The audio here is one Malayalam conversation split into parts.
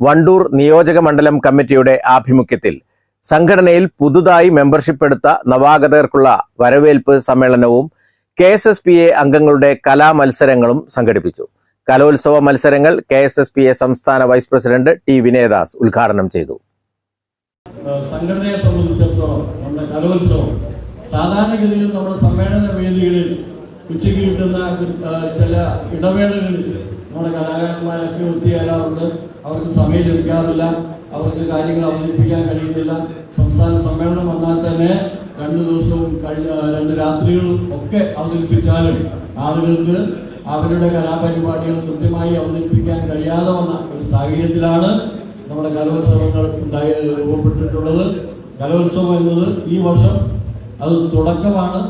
Wandoor നിയോജക മണ്ഡലം കമ്മിറ്റിയുടെ ആഭിമുഖ്യത്തിൽ സംഘടനയിൽ പുതുതായി മെമ്പർഷിപ്പ് എടുത്ത നവാഗതർക്കുള്ള വരവേൽപ്പ് സമ്മേളനവും K S S P A അംഗങ്ങളുടെ കലാമത്സരങ്ങളും സംഘടിപ്പിച്ചു. കലോത്സവ മത്സരങ്ങൾ K S S P A സംസ്ഥാന വൈസ് പ്രസിഡന്റ് ടി വിനയദാസ് ഉദ്ഘാടനം ചെയ്തു. സംഘടനയെ സംബന്ധിച്ചിടത്തോളം നമ്മുടെ കലോത്സവം സാധാരണഗതിയിൽ നമ്മുടെ സമ്മേളന വേദികളിൽ ഉച്ചയ്ക്ക് കിട്ടുന്ന ചില ഇടവേളകളിൽ നമ്മുടെ കലാകാരന്മാരൊക്കെ ഒത്തുചേരാറുണ്ട്. അവർക്ക് സമയം ലഭിക്കാറില്ല അവർക്ക് കാര്യങ്ങൾ അവതരിപ്പിക്കാൻ കഴിയുന്നില്ല. സംസ്ഥാന സമ്മേളനം വന്നാൽ തന്നെ രണ്ട് ദിവസവും രണ്ട് രാത്രികളും ഒക്കെ അവതരിപ്പിച്ചാലും ആളുകൾക്ക് അവരുടെ കലാപരിപാടികൾ കൃത്യമായി അവതരിപ്പിക്കാൻ കഴിയാതെ വന്ന ഒരു സാഹചര്യത്തിലാണ് നമ്മുടെ കലോത്സവങ്ങൾ ഉണ്ടായി രൂപപ്പെട്ടിട്ടുള്ളത്. കലോത്സവം എന്നത് ഈ വർഷം അത് തുടക്കമാണ്.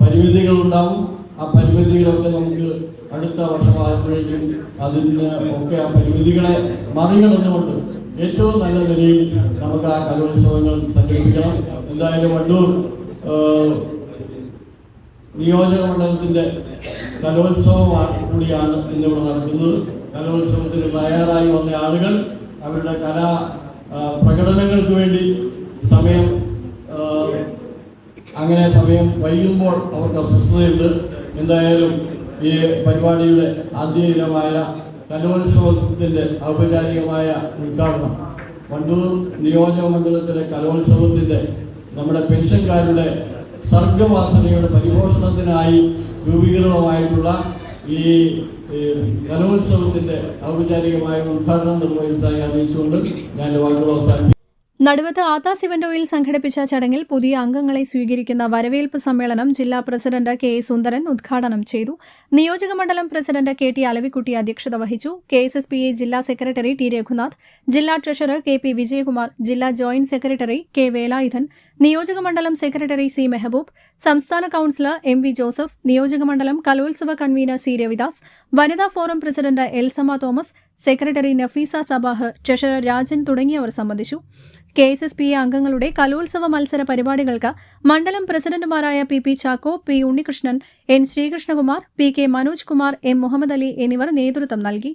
പരിമിതികൾ ഉണ്ടാവും ആ പരിമിതികളൊക്കെ നമുക്ക് അടുത്ത വർഷമാകുമ്പോഴേക്കും അതിന് ഒക്കെ ആ പരിമിതികളെ മറികടന്നുകൊണ്ട് ഏറ്റവും നല്ല നിലയിൽ നമുക്ക് ആ കലോത്സവങ്ങൾ സംഘടിപ്പിക്കണം. എന്തായാലും വണ്ടൂർ നിയോജക മണ്ഡലത്തിന്റെ കലോത്സവം കൂടിയാണ് ഇന്നിവിടെ നടക്കുന്നത്. കലോത്സവത്തിന് തയ്യാറായി വന്ന ആളുകൾ അവരുടെ കലാ പ്രകടനങ്ങൾക്ക് വേണ്ടി സമയം അങ്ങനെ സമയം വൈകുമ്പോൾ അവർക്ക് അസ്വസ്ഥതയുണ്ട്. എന്തായാലും ഈ പരിപാടിയുടെ ആദ്യ കലോത്സവത്തിന്റെ ഔപചാരികമായ ഉദ്ഘാടനം. വണ്ടൂർ നിയോജക മണ്ഡലത്തിലെ നമ്മുടെ പെൻഷൻകാരുടെ സർഗവാസനയുടെ പരിപോഷണത്തിനായി രൂപീകൃതമായിട്ടുള്ള ഈ കലോത്സവത്തിന്റെ ഔപചാരികമായ ഉദ്ഘാടനം നിർവഹിച്ചതായി അറിയിച്ചുകൊണ്ട് ഞാൻ വാക്കുകൾ അവസാനിപ്പിക്കുന്നു. നടുവത്ത് ആത്താ സിവൻഡോയിൽ സംഘടിപ്പിച്ച ചടങ്ങിൽ പുതിയ അംഗങ്ങളെ സ്വീകരിക്കുന്ന വരവേൽപ്പ് സമ്മേളനം ജില്ലാ പ്രസിഡന്റ് കെ സുന്ദരൻ ഉദ്ഘാടനം ചെയ്തു. നിയോജക മണ്ഡലം പ്രസിഡന്റ് കെ ടി അലവിക്കുട്ടി അധ്യക്ഷത വഹിച്ചു. K S S P A ജില്ലാ സെക്രട്ടറി ടി രഘുനാഥ് ജില്ലാ ട്രഷറർ കെ പി വിജയകുമാർ ജില്ലാ ജോയിന്റ് സെക്രട്ടറി കെ വേലായുധൻ നിയോജക മണ്ഡലം സെക്രട്ടറി സി മെഹബൂബ് സംസ്ഥാന കൌൺസിലർ എം വി ജോസഫ് നിയോജകമണ്ഡലം കലോത്സവ കൺവീനർ സി രവിദാസ് വനിതാ forum president Elsamma Thomas secretary Nafeesa Sabah treasurer Rajan തുടങ്ങിയവർ സംബന്ധിച്ചു. K S S P A അംഗങ്ങളുടെ കലോത്സവ മത്സര പരിപാടികൾക്ക് മണ്ഡലം പ്രസിഡന്റുമാരായ P P Chacko P Unnikrishnan N Sreekrishnakumar P K Manoj Kumar M Muhammad Ali എന്നിവർ നേതൃത്വം നൽകി.